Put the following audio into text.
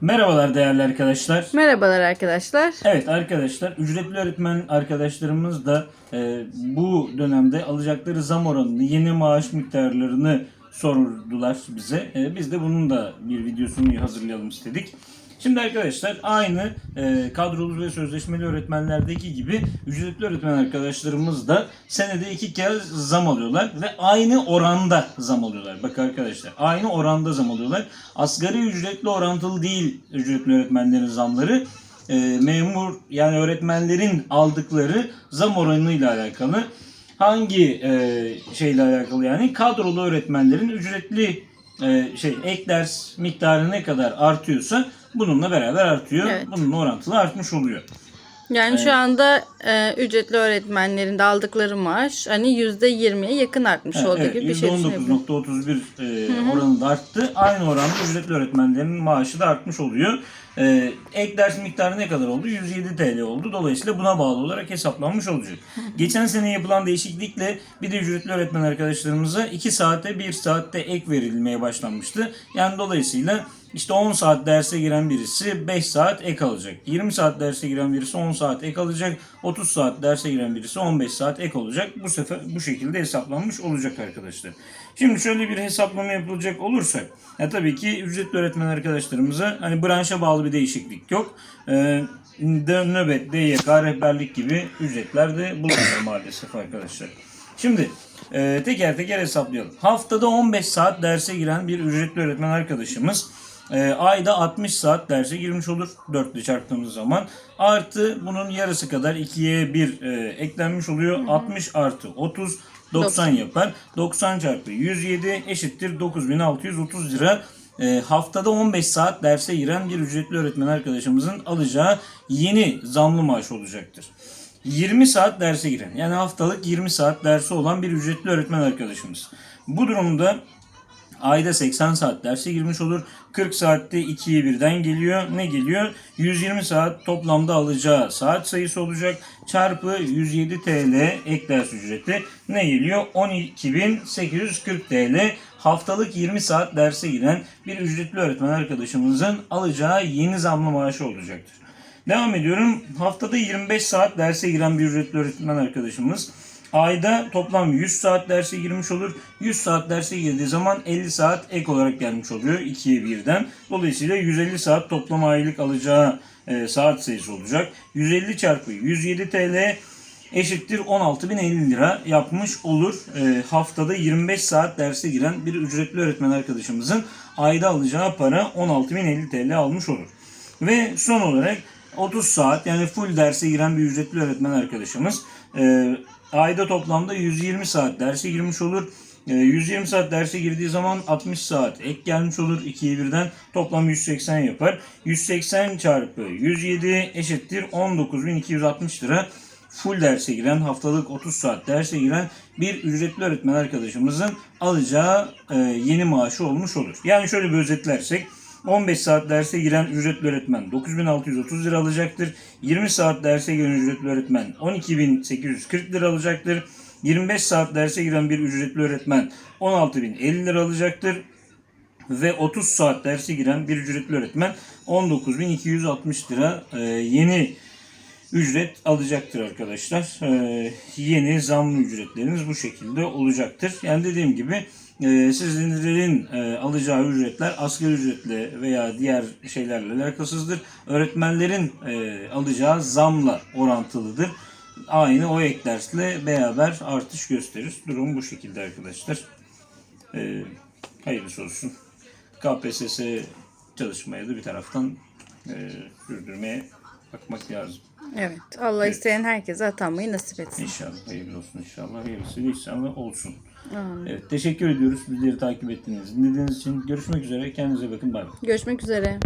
Merhabalar değerli arkadaşlar. Merhabalar arkadaşlar. Evet arkadaşlar ücretli öğretmen arkadaşlarımız da e, bu dönemde alacakları zam oranını, yeni maaş miktarlarını sordular bize. E, biz de bunun da bir videosunu hazırlayalım istedik. Şimdi arkadaşlar aynı e, kadrolu ve sözleşmeli öğretmenlerdeki gibi ücretli öğretmen arkadaşlarımız da senede iki kez zam alıyorlar ve aynı oranda zam alıyorlar. Bak arkadaşlar aynı oranda zam alıyorlar. Asgari ücretli orantılı değil ücretli öğretmenlerin zamları e, memur yani öğretmenlerin aldıkları zam oranıyla alakalı. Hangi e, şeyle alakalı yani kadrolu öğretmenlerin ücretli e, şey ek ders miktarı ne kadar artıyorsa bununla beraber artıyor. Evet. Bununla orantılı artmış oluyor. Yani şu anda e, ücretli öğretmenlerin de aldıkları maaş hani %20'ye yakın artmış Evet, oldu evet, gibi bir şey düşünebilirim. %19.31 e, oranında arttı. Aynı oranda ücretli öğretmenlerin maaşı da artmış oluyor. E, ek ders miktarı ne kadar oldu? 107 TL oldu. Dolayısıyla buna bağlı olarak hesaplanmış olacak. Geçen sene yapılan değişiklikle bir de ücretli öğretmen arkadaşlarımıza 2 saate 1 saatte ek verilmeye başlanmıştı. Yani dolayısıyla işte 10 saat derse giren birisi 5 saat ek alacak. 20 saat derse giren birisi 10 saat ek alacak. 30 saat derse giren birisi 15 saat ek olacak. Bu sefer bu şekilde hesaplanmış olacak arkadaşlar. Şimdi şöyle bir hesaplama yapılacak olursa ya tabii ki ücretli öğretmen arkadaşlarımıza hani branşa bağlı bir değişiklik yok. Ee, nöbet, DYK, rehberlik gibi ücretler de bulunuyor maalesef arkadaşlar. Şimdi e, teker teker hesaplayalım. Haftada 15 saat derse giren bir ücretli öğretmen arkadaşımız e, ayda 60 saat derse girmiş olur 4 ile çarptığımız zaman. Artı bunun yarısı kadar 2'ye 1 e, eklenmiş oluyor. 60 artı 30 90 yapar. 90 çarpı 107 eşittir 9630 lira. E, haftada 15 saat derse giren bir ücretli öğretmen arkadaşımızın alacağı yeni zamlı maaş olacaktır. 20 saat derse giren yani haftalık 20 saat dersi olan bir ücretli öğretmen arkadaşımız. Bu durumda ayda 80 saat derse girmiş olur. 40 saatte 2'ye birden geliyor. Ne geliyor? 120 saat toplamda alacağı saat sayısı olacak. Çarpı 107 TL ek ders ücreti ne geliyor? 12.840 TL haftalık 20 saat derse giren bir ücretli öğretmen arkadaşımızın alacağı yeni zamlı maaşı olacaktır. Devam ediyorum. Haftada 25 saat derse giren bir ücretli öğretmen arkadaşımız ayda toplam 100 saat derse girmiş olur. 100 saat derse girdiği zaman 50 saat ek olarak gelmiş oluyor 2'ye 1'den. Dolayısıyla 150 saat toplam aylık alacağı e, saat sayısı olacak. 150 çarpı 107 TL eşittir 16.050 lira yapmış olur. E, haftada 25 saat derse giren bir ücretli öğretmen arkadaşımızın ayda alacağı para 16.050 TL almış olur. Ve son olarak 30 saat yani full derse giren bir ücretli öğretmen arkadaşımız e, ayda toplamda 120 saat derse girmiş olur. E, 120 saat derse girdiği zaman 60 saat ek gelmiş olur 2'ye birden toplam 180 yapar. 180 çarpı 107 eşittir 19.260 lira full derse giren haftalık 30 saat derse giren bir ücretli öğretmen arkadaşımızın alacağı e, yeni maaşı olmuş olur. Yani şöyle bir özetlersek 15 saat derse giren ücretli öğretmen 9630 lira alacaktır. 20 saat derse giren ücretli öğretmen 12840 lira alacaktır. 25 saat derse giren bir ücretli öğretmen 16050 lira alacaktır. Ve 30 saat derse giren bir ücretli öğretmen 19260 lira e, yeni ücret alacaktır arkadaşlar. Ee, yeni zamlı ücretleriniz bu şekilde olacaktır. Yani dediğim gibi e, sizlerin e, alacağı ücretler asgari ücretle veya diğer şeylerle alakasızdır. Öğretmenlerin e, alacağı zamla orantılıdır. Aynı o ek dersle beraber artış gösterir. Durum bu şekilde arkadaşlar. Ee, hayırlısı olsun. KPSS çalışmaya da bir taraftan e, sürdürmeye bakmak lazım. Evet. Allah Evet. isteyen herkese atanmayı nasip etsin. İnşallah hayırlı olsun inşallah. Hayırlısı inşallah olsun. Amin. Evet teşekkür ediyoruz bizleri takip ettiğiniz, dinlediğiniz için. Görüşmek üzere. Kendinize bakın. Bay bay. Görüşmek üzere.